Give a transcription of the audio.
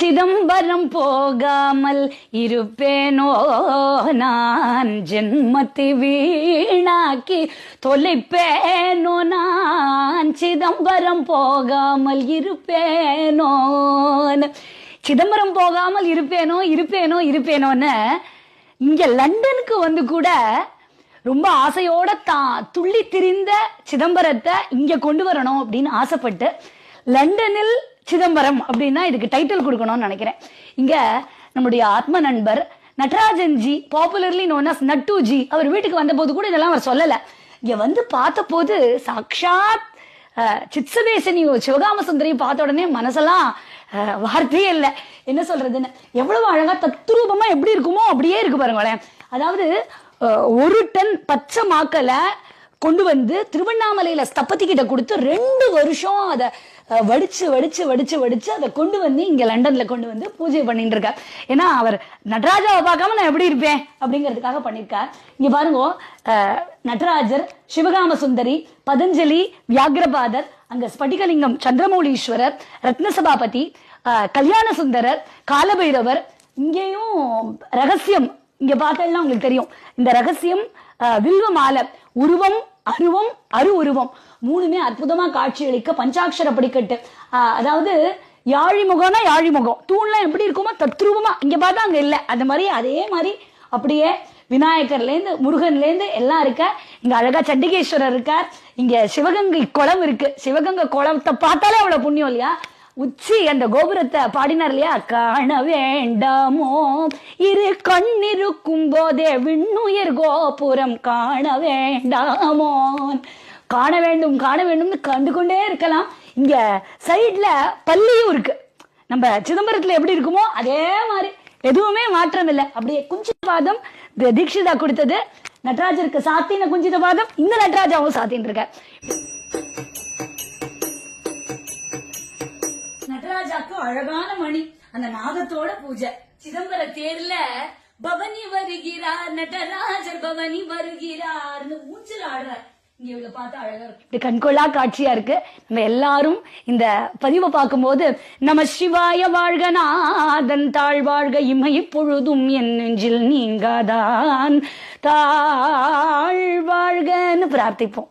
சிதம்பரம் போகாமல் இருப்பேனோ நான் ஜென்மத்தை வீணாக்கி தொலைப்பேனோ நான் சிதம்பரம் போகாமல் இருப்பேனோ சிதம்பரம் போகாமல் இருப்பேனோ இருப்பேனோ இருப்பேனோன்னு இங்க லண்டனுக்கு வந்து கூட ரொம்ப ஆசையோட தான் துள்ளி திரிந்த சிதம்பரத்தை இங்க கொண்டு வரணும் அப்படின்னு ஆசைப்பட்டு லண்டனில் சிதம்பரம் அப்படின்னா இதுக்கு டைட்டில் கொடுக்கணும்னு நினைக்கிறேன். இங்க நம்முடைய ஆத்ம நண்பர் Natrajan ji popularly known as Nattu ji அவர் வீட்டுக்கு வந்தபோது கூட இதெல்லாம் அவர் சொல்லல. இங்க வந்து பார்த்தபோது சாக்ஷாத் அஹ், சித்சதேசனியும் சிவகாம சுந்தரியும் பார்த்த உடனே மனசெல்லாம் வார்த்தையே இல்லை. என்ன சொல்றதுன்னு? எவ்வளவு அழகா தத்ரூபமா எப்படி இருக்குமோ அப்படியே இருக்கு பாருங்களேன். அதாவது ஒரு டன் பச்சை மாக்களை கொண்டு வந்து திருவண்ணாமலையில ஸ்தபதி கிட்ட கொடுத்து ரெண்டு வருஷம் அதை வடிச்சு வடிச்சு வடிச்சு வடிச்சு அதை கொண்டு வந்து இங்க லண்டன்ல கொண்டு வந்து பூஜை பண்ணிட்டு இருக்கார். ஏன்னா அவர் நடராஜாவை பார்க்காம நான் எப்படி இருப்பேன்? அப்படிங்கிறதுக்காக பண்ணியிருக்கார். இங்க பாருங்க அஹ், நடராஜர் சிவகாம சுந்தரி பதஞ்சலி வியாகிரபாதர் அங்க ஸ்படிகலிங்கம் சந்திரமௌலீஸ்வரர் ரத்னசபாபதி அஹ், கல்யாண சுந்தரர் காலபைரவர் இங்கேயும் ரகசியம் இங்க பார்த்தா உங்களுக்கு தெரியும். இந்த ரகசியம் வில்வ மாலை உருவம் அருவம் அரு உருவம். மூணுமே அற்புதமா காட்சியளிக்க பஞ்சாட்சர படிக்கட்டு. அதாவது யாழிமுகம்னா யாழிமுகம். தூண்லாம் எப்படி இருக்குமோ தத்ரூபமா. இங்க பார்த்தா அங்க இல்ல. அந்த மாதிரி அதே மாதிரி அப்படியே விநாயகர்லேருந்து முருகன்லேருந்து எல்லாம் இருக்க. இங்க அழகா சண்டிகேஸ்வரர் இருக்கார். இங்க சிவகங்கை குளம் இருக்கு. சிவகங்கை குளத்தை பார்த்தாலே அவ்வளவு புண்ணியம் இல்லையா? உச்சி அந்த கோபுரத்தை பாடினார் இல்லையா காண வேண்டாமோ? இரு கண்ணிருக்கும் போதே விண்ணுயிர் கோபுரம் காண வேண்டாமோ? காண வேண்டும் காண வேண்டும்னு கண்டு கொண்டே இருக்கலாம். இங்க சைட்ல பள்ளியும் இருக்கு. நம்ம சிதம்பரத்துல எப்படி இருக்குமோ அதே மாதிரி. எதுவுமே மாற்றம் இல்லை அப்படியே குஞ்சித பாதம் தி- கொடுத்தது. நடராஜருக்கு சாத்தின குஞ்சித பாதம். இந்த நடராஜாவும் சாத்தின்னு இருக்க ராஜாக்கு அழகான மணி. அந்த நாதத்தோட பூஜை. சிதம்பர தேர்ல பவனி வருகிறார் நடராஜர் பவனி வருகிறார்னு ஊஞ்சல் ஆடுறார். இங்க அழகா கண்கொள்ளா காட்சியா இருக்கு. நம்ம எல்லாரும் இந்த பதிவை பார்க்கும்போது நம சிவாய வாழ்க நாதன் தாழ் வாழ்க இமை பொழுதும் என் நெஞ்சில் நீங்காதான். தாழ் வாழ்கன்னு பிரார்த்திப்போம்.